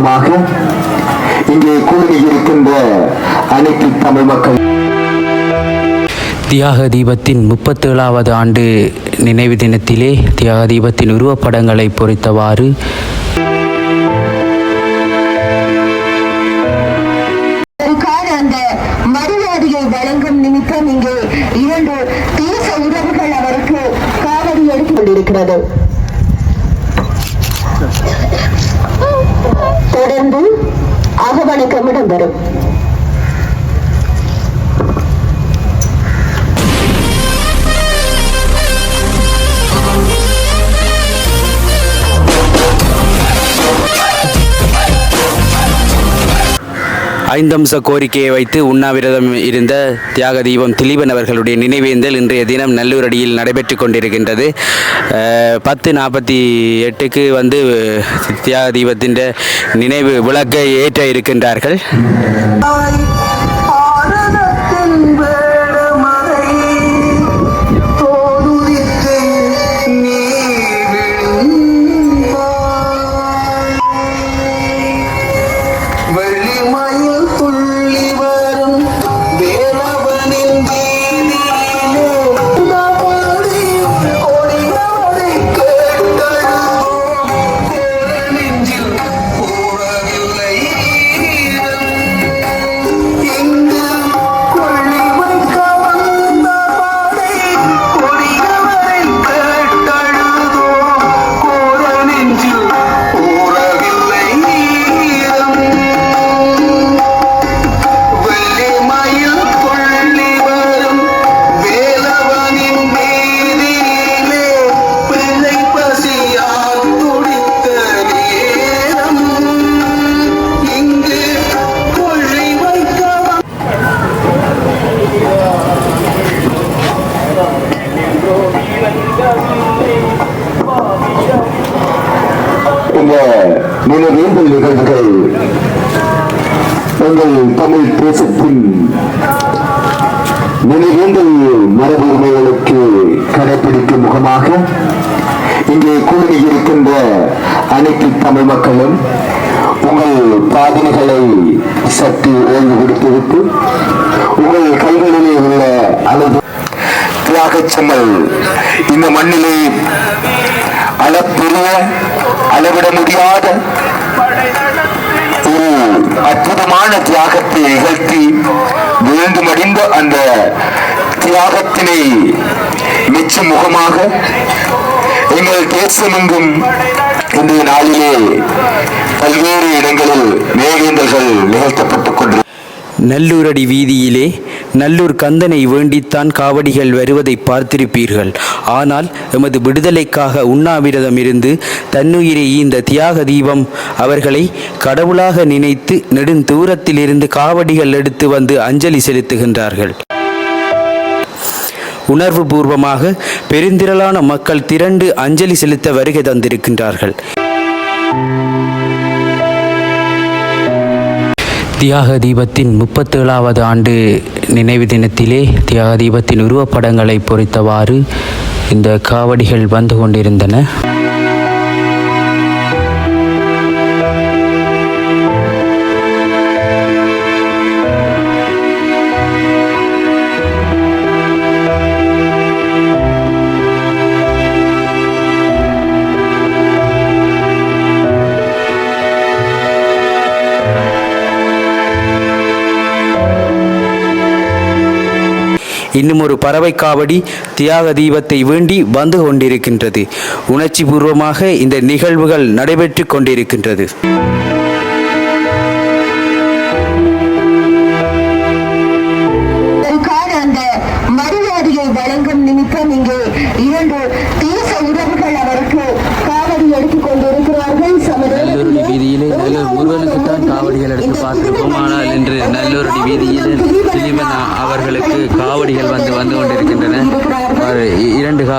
முகமாக இங்கே கூடியிருக்கின்ற அனைத்து தமிழ் மக்கள். தியாக தீபத்தின் முப்பத்தேழாவது ஆண்டு நினைவு தினத்திலே தியாக தீபத்தின் உருவப்படங்களை பொறித்தவாறு அதற்கான தொடர்பு அகவணக்கமிடம் வரும் ஐந்தம்ச கோரிக்கையை வைத்து உண்ணாவிரதம் இருந்த தியாக தீபம் திலீபன் அவர்களுடைய நினைவேந்தல் இன்றைய தினம் நல்லூரடியில் நடைபெற்று கொண்டிருக்கின்றது. பத்து நாற்பத்தி எட்டுக்கு வந்து தியாக தீபத்தின் நினைவு விளக்கை ஏற்ற இருக்கின்றார்கள். இந்த நினைவேந்தல் நிகழ்வுகள். உங்கள் தமிழ் தேசத்தின் நினைவேந்தல் மரபுரிமைகளுக்கு கடைபிடிக்கும் முகமாக இங்கே கூடியிருக்கின்ற அனைத்து தமிழ் மக்களும் உங்கள் பாதனைகளை சற்று ஓய்வு கொடுத்துவிட்டு உங்கள் கைகளிலே உள்ள அளவு தியாகச் செம்மல் இந்த மண்ணிலே அளப்பெரிய அளவிட முடியாத ஒரு அற்புதமான தியாகத்தை நிகழ்த்தி விழுந்து மடிந்த அந்த தியாகத்தினை மிச்ச முகமாக எங்கள் தேசமெங்கும் இன்றைய நாளிலே பல்வேறு இடங்களில் மேகேந்தல்கள் நிகழ்த்தப்பட்டுக் கொண்டு நல்லூரடி வீதியிலே நல்லூர் கந்தனை வேண்டித்தான் காவடிகள் வருவதை பார்த்திருப்பீர்கள். ஆனால் எமது விடுதலைக்காக உண்ணாவிரதம் இருந்து தன்னுயிரை ஈந்த தியாக தீபம் அவர்களை கடவுளாக நினைத்து நெடுந்தூரத்திலிருந்து காவடிகள் எடுத்து வந்து அஞ்சலி செலுத்துகின்றார்கள். உணர்வு பூர்வமாக பெருந்திரளான மக்கள் திரண்டு அஞ்சலி செலுத்த வருகை தந்திருக்கின்றார்கள். தியாக தீபத்தின் முப்பத்தேழாவது ஆண்டு நினைவு தினத்திலே தியாக தீபத்தின் உருவப்படங்களை பொறித்தவாறு இந்த காவடிகள் வந்து கொண்டிருந்தன. இன்னும் ஒரு பறவை காவடி தியாக தீபத்தை வேண்டி வந்து கொண்டிருக்கின்றது. உணர்ச்சி பூர்வமாக இந்த நிகழ்வுகள் நடைபெற்று கொண்டிருக்கின்றது.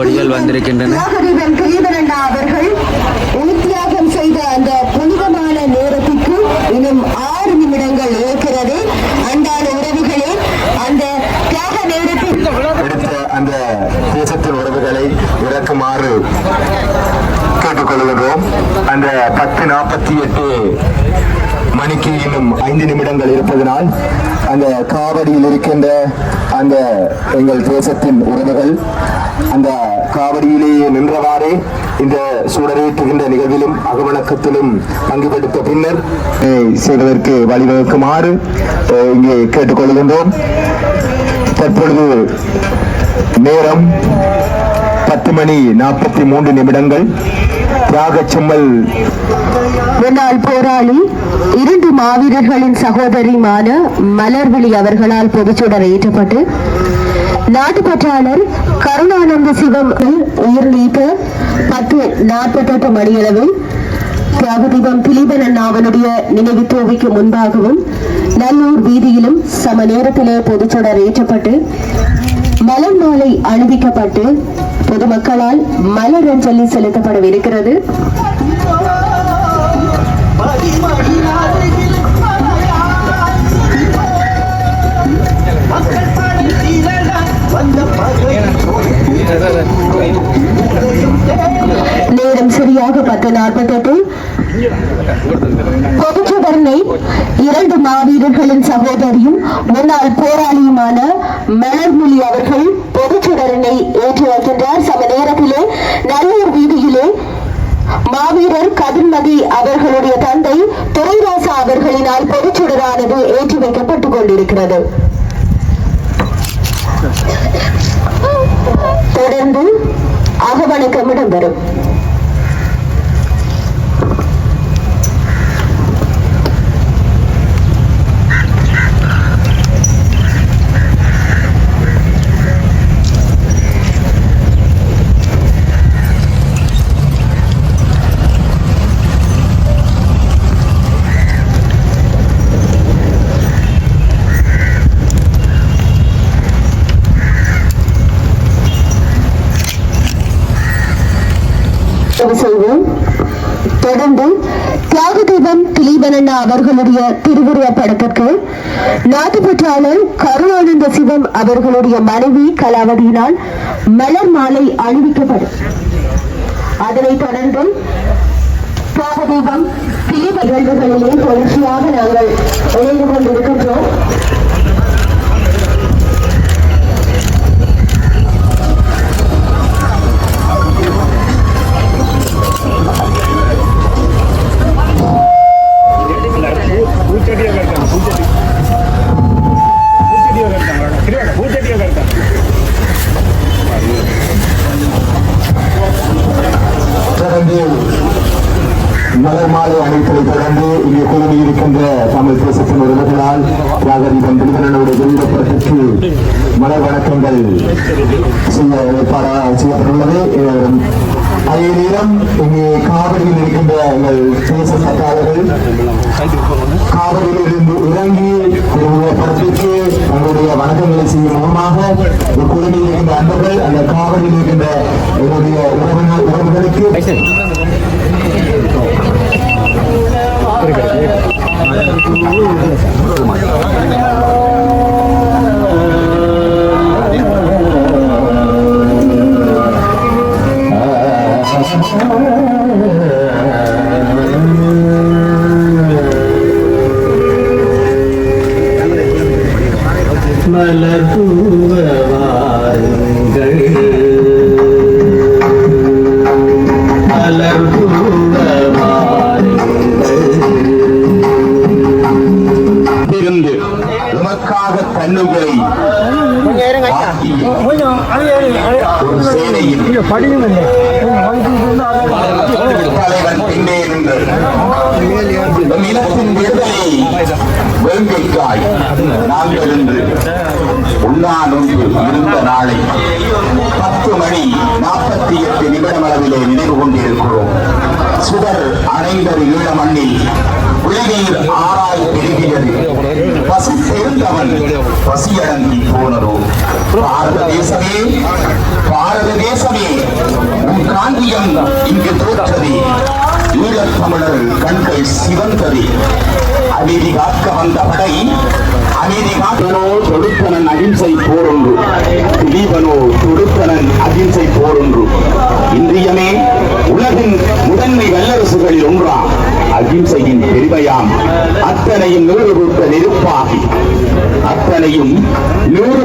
காவடிகள் வந்திருக்கின்றன. அவர்கள் செய்த அந்த புனிதமான நேரத்திற்கு இன்னும் ஆறு நிமிடங்கள் இருக்கிறது. அன்பான உறவுகளே அந்த தியாக நேரத்தில் எடுத்த அந்த தேசத்தின் உறவுகளை இறக்குமாறு கேட்டுக்கொள்கிறோம் அந்த பத்து நாற்பத்தி எட்டு மணிக்கு இன்னும் ஐந்து நிமிடங்கள் இருப்பதனால் அந்த காவடியில் இருக்கின்ற அந்த எங்கள் தேசத்தின் உறவுகள் அந்த காவடியிலேயே நின்றவாறே இந்த சூடரேற்றுகின்ற நிகழ்விலும் அகவணக்கத்திலும் பங்குபடுத்த பின்னர் செய்வதற்கு வழிவகுக்குமாறு இங்கே கேட்டுக்கொள்கின்றோம். தற்பொழுது நேரம் பத்து மணி நாற்பத்தி மூன்று நிமிடங்கள். தியாகச் செம்மல் முன்னாள் போராளி இரண்டு மாவீரர்களின் சகோதரியுமான மலர்விழி அவர்களால் பொதுச்சுடர் ஏற்றப்பட்டு நாட்டுப்பற்றாளர் கருணானந்த சிவம் உயிர் நீக்க பத்து நாற்பத்தெட்டு மணியளவில் தியாகதீபம் திலீபன் அண்ணாவனுடைய நினைவு தோவிக்கு முன்பாகவும் நல்லூர் வீதியிலும் சம நேரத்திலே பொதுச்சொடர் ஏற்றப்பட்டு மலர் மாலை அணிவிக்கப்பட்டு பொதுமக்களால் மலர் அஞ்சலி செலுத்தப்படவிருக்கிறது. பொதுச்சுடர்னை இரண்டு மாவீரர்களின் சகோதரியும் முன்னாள் போராளியுமான மலர்மொழி அவர்கள் பொதுச்சுடரனை ஏற்றி வைக்கின்றார். சம நேரத்திலே நல்லூர் வீதியிலே மாவீரர் கதிர்மதி அவர்களுடைய தந்தை துரைராசா அவர்களினால் பொதுச்சுடரானது ஏற்றி வைக்கப்பட்டுக் கொண்டிருக்கிறது. தொடர்ந்து அகவணக்கம் இடம்பெறும் நிறைவு செய்வோம். தொடர்ந்து தியாகதீபம் திலீபனண்ணா அவர்களுடைய திருவுருவ படத்திற்கு நாட்டுப்பற்றாளர் கருணானந்த சிவம் அவர்களுடைய மனைவி கலாவதியினால் மலர் மாலை அணிவிக்கப்படும். அதனைத் தொடர்ந்து தியாகதீபம் திலீப நிகழ்வுகளிலே தொடர்ச்சியாக நாங்கள் இணைந்து கொண்டிருக்கின்றோம். செய்ய ஏற்பாடாக செய்யப்பட்டுள்ளது அதே நேரம் இங்கே காவிரியில் இருக்கின்ற எங்கள் தேச சட்டாளர்கள் காவிரியில் இருந்து இறங்கி படத்திற்கு தங்களுடைய வணக்கங்களை செய்யும் முகமாக குழுவில் இருக்கின்ற அன்பர்கள் அந்த காவிரியில் இருக்கின்ற எங்களுடைய உறவினர் உறவுகளுக்கு Thank you. மலர் இருந்து உமக்காக தன்னுகளை சேனையில் தலைவன் பின்னே நின்று. விடுதலை வேங்கைக்காய். நாங்கள் இன்று உண்ணா நோன்பு இருந்த நாளை மணி நாற்பத்தி எட்டு நிமிடம் அளவிலே நினைவு கொண்டிருக்கிறோம். சுடர் அணைந்தது ஈழ மண்ணில் உலகில் ஆராய் பெருகியது. பசி தெரிந்தவன் பசியடங்கி போனதோ? பாரத தேசமே பாரத தேசமே உன் காந்தியம் இங்கு தோற்றது. ஈழத் தமிழர் கண்கள் சிவந்தது. அமைதி காக்க வந்த படை அமைதி காக்கனோ தொடுத்தனன் அகிம்சை போரொன்று. திலீபனோ தொடுத்தனன் அகிம்சை போரொன்று. இன்றியமே உலகின் முதன்மை வல்லரசுகளில் உண்மையாம் அத்தனையும் நூறு கூட்ட நெருப்பாகி அத்தனையும் நூறு